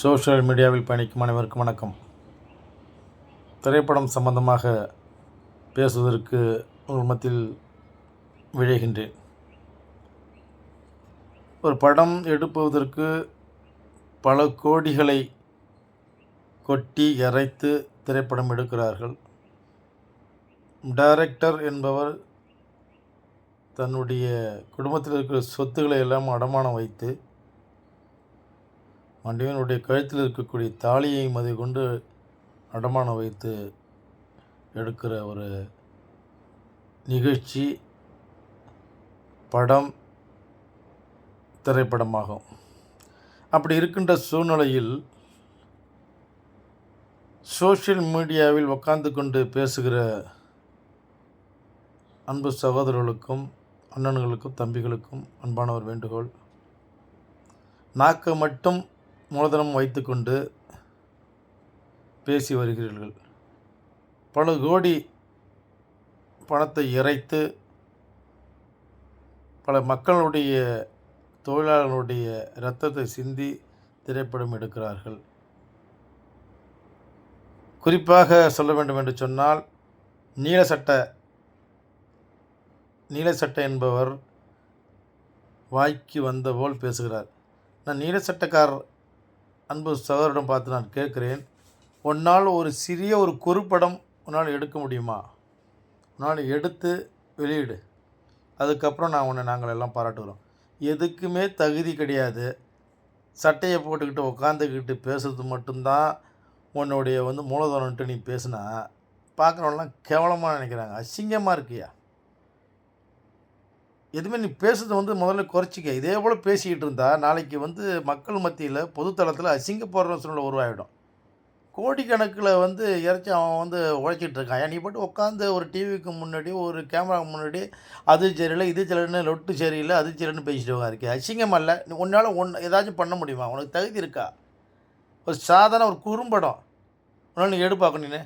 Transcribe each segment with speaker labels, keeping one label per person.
Speaker 1: Social மீடியாவில் பயணிக்கும் அனைவருக்கும் வணக்கம். திரைப்படம் சம்பந்தமாக பேசுவதற்கு உங்கள் மத்தியில் விழைகின்றேன். ஒரு படம் எடுப்பதற்கு பல கோடிகளை கொட்டி இறைத்து திரைப்படம் எடுக்கிறார்கள். டைரக்டர் என்பவர் தன்னுடைய குடும்பத்தில் இருக்கிற சொத்துக்களை எல்லாம் அடமானம் வைத்து மண்டியனுடைய கழுத்தில் இருக்கக்கூடிய தாலியை மதி கொண்டு அடமானம் வைத்து எடுக்கிற ஒரு நிகழ்ச்சி படம் திரைப்படமாகும். அப்படி இருக்கின்ற சூழ்நிலையில் சோஷியல் மீடியாவில் உட்கார்ந்து கொண்டு பேசுகிற அன்பு சகோதரர்களுக்கும் அண்ணன்களுக்கும் தம்பிகளுக்கும் அன்பான ஒரு வேண்டுகோள். நாக்கை மட்டும் மூலதனம் வைத்துக்கொண்டு பேசி வருகிறீர்கள். பல கோடி பணத்தை இறைத்து பல மக்களுடைய தொழிலாளர்களுடைய இரத்தத்தை சிந்தி திரைப்படம் எடுக்கிறார்கள். குறிப்பாக சொல்ல வேண்டும் என்று சொன்னால் நீல சட்ட நீல சட்டை என்பவர் வாய்க்கு வந்த போல் பேசுகிறார். நான் நீல சட்டக்காரர் அன்பு சகோதரிடம் பார்த்து நான் கேட்குறேன் உன்னால் ஒரு சிறிய ஒரு குறுப்படம் உன்னால் எடுக்க முடியுமா? உன்னால் எடுத்து வெளியிடு. அதுக்கப்புறம் நான் உன்னை நாங்கள் எல்லாம் பாராட்டுகிறோம். எதுக்குமே தகுதி கிடையாது. சட்டையை போட்டுக்கிட்டு உட்காந்துக்கிட்டு பேசுறது மட்டும்தான் உன்னுடைய வந்து மூலதனம்ட்டு நீ பேசுனா பார்க்குறவங்களாம் கேவலமாக நினைக்கிறாங்க. அசிங்கமாக இருக்கியா? எதுவுமே நீ பேசுறது வந்து முதல்ல குறைச்சிக்க. இதே போல் பேசிக்கிட்டு இருந்தால் நாளைக்கு வந்து மக்கள் மத்தியில் பொதுத்தளத்தில் அசிங்கப்படுற சூழ்நிலை உருவாகிடும் கோடிக்கணக்கில் வந்து இறச்சி அவன் வந்து உழைச்சிட்டு இருக்கான். ஏன் நீ போட்டு உட்காந்து ஒரு டிவிக்கு முன்னாடி ஒரு கேமராவுக்கு முன்னாடி அது சரியில்லை இது சரியில்லை லொட்டு சரியில்லை அது சரின்னு பேசிட்டு உட்காந்து இருக்கேன் அசிங்கமாக இல்லை நீ உன்னால் ஒன்று ஏதாச்சும் பண்ண முடியுமா? உனக்கு தகுதி இருக்கா? ஒரு சாதாரண ஒரு குறும்படம். உன்னால் நீ எடுப்பாக்கணும் நீ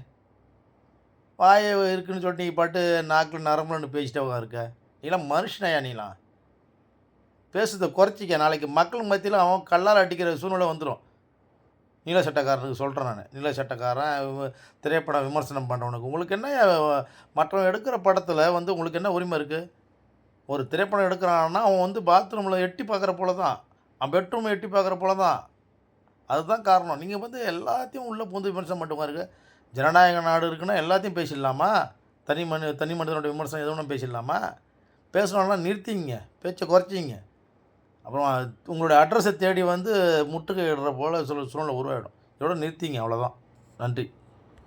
Speaker 1: வாய இருக்குன்னு சொல்லிட்டு நீ பாட்டு நாக்கில் நரம்புலன்னு பேசிட்டே இருக்க. நீலாம் மனுஷனையா நீலாம்? பேசுறத குறைச்சிக்க நாளைக்கு மக்கள் மத்தியில் அவன் கல்லால் அடிக்கிற சூழ்நிலை வந்துடும் நீல சட்டக்காரனுக்கு சொல்கிறேன் நான். நீல சட்டக்காரன் திரைப்பட திரைப்படம் விமர்சனம் பண்ணுறவனுக்கு உங்களுக்கு என்ன மற்றவன் எடுக்கிற படத்தில் வந்து உங்களுக்கு என்ன உரிமை இருக்குது ஒரு திரைப்படம் எடுக்கிறான்னா அவன் வந்து பாத்ரூமில் எட்டி பார்க்குற போல தான் அவன் பெட்ரூமை எட்டி பார்க்குற போல தான் அதுதான் காரணம். நீங்கள் வந்து எல்லாத்தையும் உள்ளே புந்து விமர்சனம் பண்ணுமா இருக்கு ஜனநாயக நாடு இருக்குன்னா எல்லாத்தையும் பேசிடலாமா? தனி மனு தனி மனிதனுடைய விமர்சனம் எதுவும் பேசிடலாமா? பேசணும்னா நிறுத்திங்க பேச்சை குறைச்சிங்க அப்புறம் உங்களுடைய அட்ரஸை தேடி வந்து முட்டுக்கை இடுற போல் சொல்ல சூழ்நிலை உருவாயிடும். இதோட நிறுத்திங்க அவ்வளோதான் நன்றி.